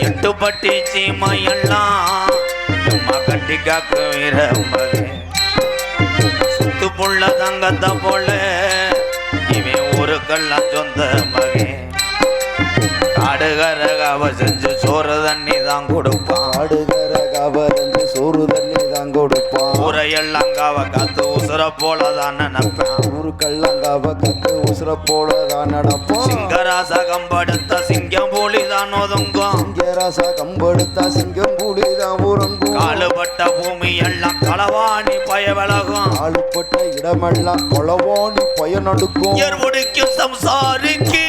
எட்டு பட்டி சீமையெல்லாம் எம்மா கட்டி காக்க வீர சுத்து புள்ள தங்கத்தை போல இவன் ஊருக்கெல்லாம் சொந்த மகன் காடுகரகாவ செஞ்சு சோறு தண்ணி தான் கொடுப்பான். ஆடுகிற கவரந்து சோறு தண்ணி கொடுப்பான். ஊரையெல்லாம் காவ காத்து உசுர போல தான் நினைப்பேன் ஊருக்கெல்லாம் கத்து உசுர போல தான் நடப்பான் சிங்கராச கம்படுத்த சிங்கம் போலி தான் ஒதுங்கும். சிங்கராசா கம்பெடுத்தா சிங்கம் கூடி தான் ஊரங்கும் காலுபட்ட பூமி எல்லாம் களவாணி பய விலகும் ஆளுப்பட்ட இடமெல்லாம் கொளவாணி உயர் முடிக்கும் சம்சாரிக்கு.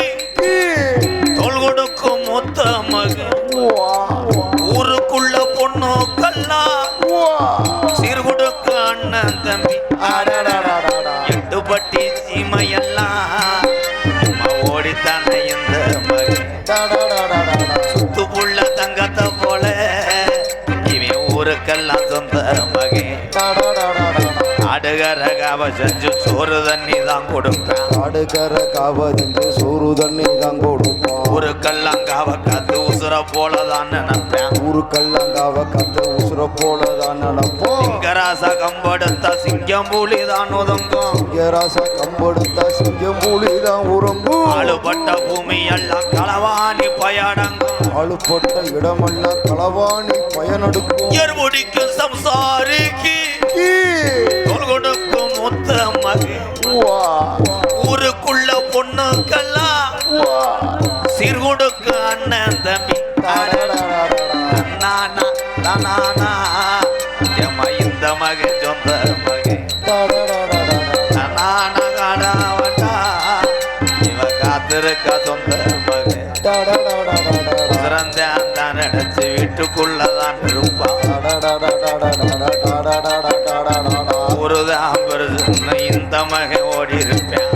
ஊருக்கெல்லாம் சொந்த மகன் ஆடுகிற காவ செஞ்சு சோறு தண்ணி தான் கொடுப்பேன். ஆடுகிற காவதென்று சோறு தண்ணி தான் கொடுப்பான். ஊருக்கெல்லாம் காவ காத்து உசுர போல தான் நினைப்பேன் ஊருக்கெல்லாம் காவ கத்து உசுர போல தான் நடப்போம். சிங்கராச கம்படுத்த சிங்கம் புலி தான் ஒதுங்கும். சிங்கராசா கம்பெடுத்தா சிங்கம் தான் ஊரங்கும் ஆளுபட்ட பூமி எல்லாம் களவாணி பயடங்கும். ஆளுப்பட்ட இடமெல்லாம் களவாணி பயனடுக்கும். சம்சாரிக்கு. தோல் கொடுக்கும் மொத்த ஊருக்குள்ள பொண்ணுக்கெல்லாம் சீர் கொடுக்கும் அண்ணன் தம்பி. இந்த மகன் சொந்த மகன். இவ காத்திருக்க சொந்த மகன். சிறந்தான் தான் நினைச்சு வீட்டுக்குள்ளதான் இந்த மகன் ஓடி இருப்பேன்.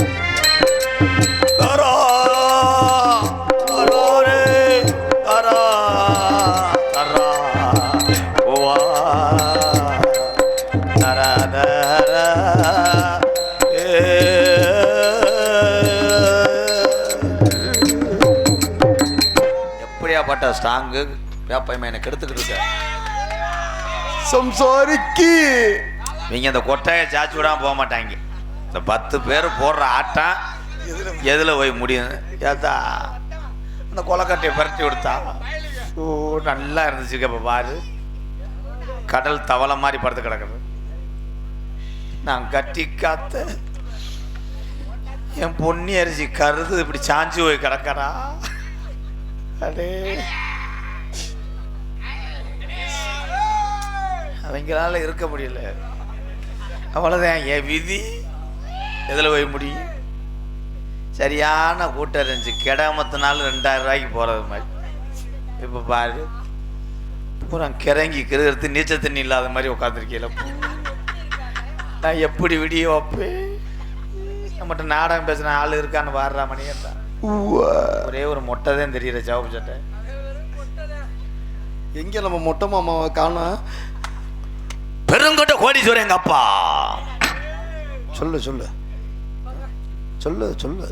எப்படியாப்பட்ட ஸ்ட்ராங்கு? வேப்பையமா எனக்கு எடுத்துக்கிட்டு இருக்க? சம்சாரிக்கு. நீங்க இந்த கொட்டையை சாச்சி விடாம போக மாட்டாங்க. இந்த பத்து பேர் போடுற ஆட்டம் எதில் போய் முடியும்? ஏத்தா அந்த கொலக்கட்டையை பரட்டி விடுத்தா ஓ நல்லா இருந்துச்சு. இப்போ பாரு. கடல் தவளை மாதிரி படுத்து கிடக்குது. நான் கட்டி காத்த என் பொன்னி அரிசி கருது இப்படி சாஞ்சு போய் கிடக்கறா அடே. அவங்களால இருக்க முடியல. அவ்வளோதான் என் விதி. எதில் போய் முடியும்? சரியான கூட்டம் இருந்துச்சு. கிடமத்தினாலும் ரெண்டாயிரம் ரூபாய்க்கு போகிறது மாதிரி. இப்போ பாரு. பூரா கிறங்கி கிருகிறது நீச்சல் தண்ணி இல்லாத மாதிரி உட்காந்துருக்கீங்கள நான் எப்படி விடிய வைப்பேன்? நம்மகிட்ட நாடகம் பேசின ஆள் இருக்கான்னு வாடுறா மணியன் ஒரே ஒரு மொட்டை தான் தெரியல ஜாபு சட்டை. எங்க நம்ம மொட்டை மாமாவை காணோம் பெருங்கொட்ட கோடீஸ்வரன் எங்க அப்பா? சொல்லு சொல்லு. சொல்லு சொல்லு.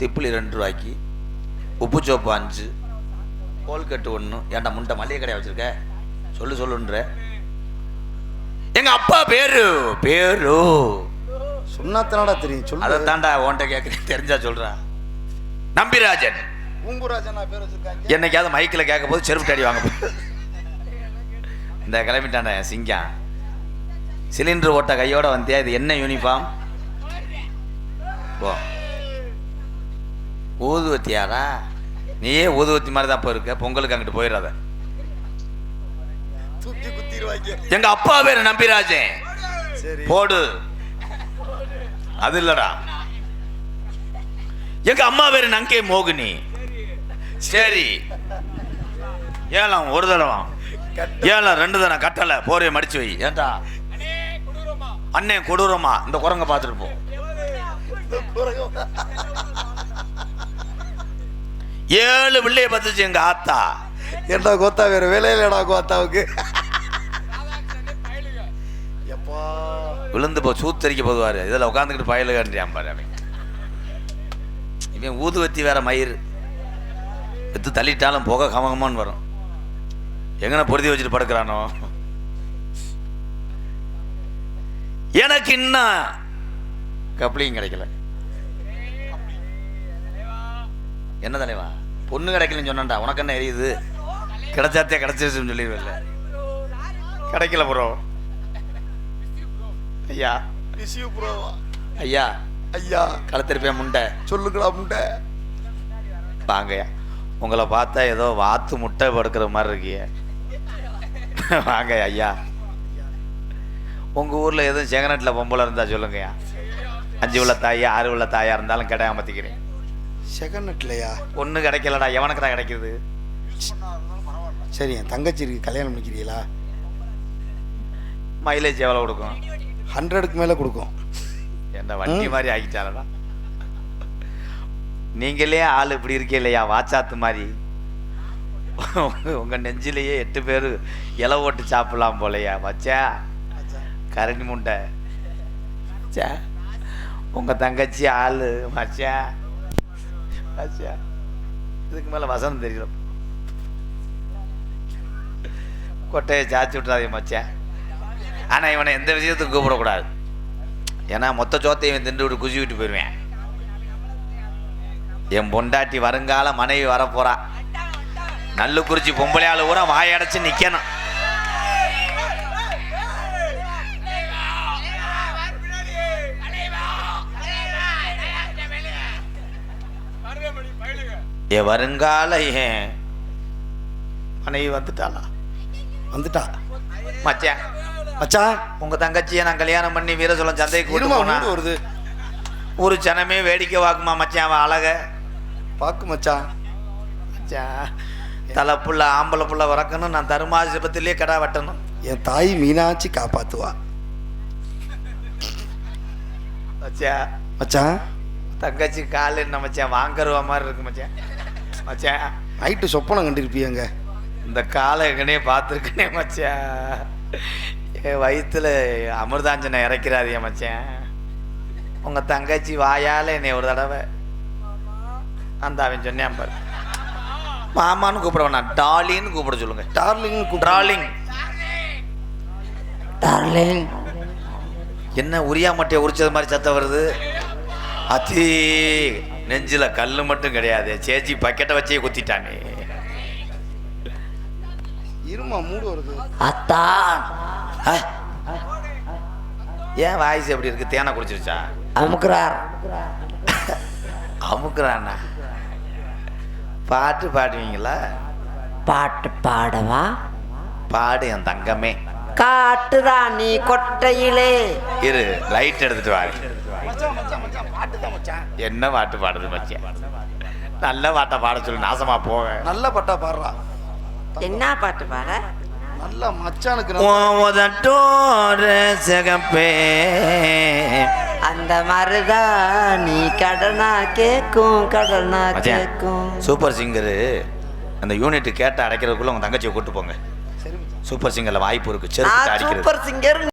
திப்பிலி ரெண்டு ரூபாய்க்கு உப்பு சோப்பு அஞ்சு கோல்கட்டு ஒன்று ஏன்டா முண்டை மளிகை கடையா வச்சிருக்க? சொல்லு சொல்லுன்ற. எங்க அப்பா பேரு பேரு. சொன்னாத்தனடா தெரியும் சொல்லு. அதை தாண்டா உன்கிட்ட கேட்குறேன் தெரிஞ்சா சொல்றா. நம்பிராஜன். பூங்குராஜனா பேர் வச்சிருக்காங்க. என்னைக்காவது மைக்கில் கேட்க போது செருப்பு அடி வாங்க. இந்த கிளம்பிட்டானே சிங்கம். சிலிண்டர் ஓட்ட கையோட வந்தியா? இது என்ன யூனிஃபார்ம் போ. ஊதுவத்தியாரா? நீயே ஊதுவத்தி மாதிரி தான் போயிருக்க பொங்கலுக்கு அங்கிட்டு போயிடாத எங்க அப்பா பேரு நம்பிராஜன். சரி. போடு. அது இல்லடா. எங்க அம்மா பேரு நங்கை மோகினி. சரி. ஏலம் ஒரு தடவை. ஏலம் ரெண்டு தடவை கட்டலை. போரைய மடிச்சு வை. ஏன்டா அண்ணே கொடூரமா. இந்த குரங்க பார்த்துட்டு போ. ஏழு பிள்ளைய பத்துச்சு எங்க ஆத்தா. ஏன்டா கோத்தா வேற வேலையிலடா கோத்தாவுக்கு. எப்பா. விழுந்து போ சூத்தரிக்க போதுவாரு இதுல உட்காந்துக்கிட்டு பயலுகான்றியான் பாரு அவன். இவன் ஊதுவத்தி வேற மயிர் எடுத்து தள்ளிட்டாலும் போக கமகமான்னு வரும். எங்கன பொருத்தி வச்சுட்டு படுக்கிறானோ? எனக்கு இன்னும் கப்ளியும் கிடைக்கல. என்ன தலைவா? பொண்ணு கிடைக்கலன்னு சொன்னான்டா. உனக்கு என்ன எரியுது? கிடைச்சாத்தே கிடைச்சிருச்சுன்னு சொல்லிடுவில்ல கிடைக்கல ப்ரோ ஐயா. ப்ரோ ஐயா. ஐயா. கழுத்திருப்பேன் முண்டை? சொல்லுங்களா முண்டை. வாங்கய்யா. உங்களை பார்த்தா ஏதோ வாத்து முட்டை படுக்கிற மாதிரி இருக்கிய. வாங்க ஐயா. உங்கள் ஊரில் எதுவும் செங்கநட்டில் பொம்பளை இருந்தால் சொல்லுங்கய்யா. அஞ்சு உள்ள தாயா ஆறு உள்ள தாயா இருந்தாலும் கிடையாம மாற்றிக்கிறேன் செகண்ட் நெட்லையா ஒன்றும் கிடைக்கலடா எவனுக்குடா கிடைக்குது சரி என் தங்கச்சி இருக்கு கல்யாணம் பண்ணிக்கிறீங்களா? மைலேஜ் எவ்வளோ கொடுக்கும்? ஹண்ட்ரடுக்கு மேலே கொடுக்கும். என்ன வண்டி மாதிரி ஆகிட்டாலடா நீங்களே ஆள் இப்படி இருக்கே இல்லையா வாச்சாத்து மாதிரி? உங்கள் நெஞ்சிலேயே எட்டு பேர் இலை ஓட்டு சாப்பிடலாம் போலையா வச்சா கரணி முண்டை. உங்கள் தங்கச்சி ஆள் மச்சா. மச்சா இதுக்கு மேலே வசனம் தெரியல கொட்டையை சாச்சி விட்டுறாதே மச்சான். ஆனால் இவனை எந்த விஷயத்துக்கும் கூப்பிடக்கூடாது. ஏன்னா மொத்த சோத்தையும் திண்டு விட்டு குசி விட்டு போயிடுவேன். என் பொண்டாட்டி வருங்கால மனைவி வரப்போறா. நல்ல குறிச்சி பொம்பளையாளு கூட வாயடைச்சு நிற்கணும் என் வருங்கால ஏன்? மனைவி வந்துட்டாளா? வந்துட்டா. மச்சான் மச்சான் உங்க தங்கச்சியை நான் கல்யாணம் பண்ணி வீரசோழம் சந்தைக்கு கூட்டு வருது. ஒரு ஜனமே வேடிக்கை வாக்குமா மச்சான் அவன் அழக? பாக்கு மச்சான் மச்சான் தலை புள்ள ஆம்பளை புள்ள வறக்கணும் நான் தருமாசிரத்திலே கடா வெட்டணும். என் தாய் மீனாட்சி காப்பாத்துவா. மச்சான் மச்சான் தங்கச்சி கால் என்ன மச்சான்? வாங்கருவ மாதிரி இருக்கு மச்சான். மச்சான். நைட்டு சொப்பனம் கண்டிருப்பியங்க? இந்த காலை எங்கனே பார்த்துருக்கனே மச்சான். என் வயிற்றுல அமிர்தாஞ்சனை இறக்கிறாதிய மச்சான். உங்க தங்கச்சி வாயால என்னை ஒரு தடவை. அந்த அவன் சொன்னேன் பாரு. மாமான்னு கூப்பிட வேணாம் டாலின்னு கூப்பிட சொல்லுங்க. Darling darling. டார்லிங். என்ன உரியா மட்டையை உரிச்சது மாதிரி சத்தம் வருது? அத்தி நெஞ்சில கல்லு மட்டும் கிடையாது. சேச்சி பக்கெட்டை வச்சே குத்திட்டானே. இருமா மூடு வருது. அத்தான்? ஏன் வாய்ஸ் எப்படி இருக்கு? தேனை குடிச்சிருச்சா? அமுக்குறார். அமுக்குறானா? பாட்டு பாடுவீங்களா? பாட்டு பாடவா? பாடு என் தங்கமே. காட்டுராணி கொட்டையிலே. இரு லைட் எடுத்துட்டு வா. என்ன பாட்டு பாடுது மச்சான் நல்ல பாட்டை பாட சொல்லு நாசமா போக நல்ல பட்டா பாடுறா. என்ன பாட்டு பாட? நல்ல மச்சானுக்கு சிகப்பே. அந்த மாதிரிதான் நீ கடனா கேக்கும் கடனா கேக்கும். சூப்பர் சிங்கரு அந்த யூனிட் கேட்ட அடைக்கிறதுக்குள்ள உங்க தங்கச்சியை கூட்டு போங்க. சரி சூப்பர் சிங்கர்ல வாய்ப்பு இருக்கு அடிக்கிறது. Super singer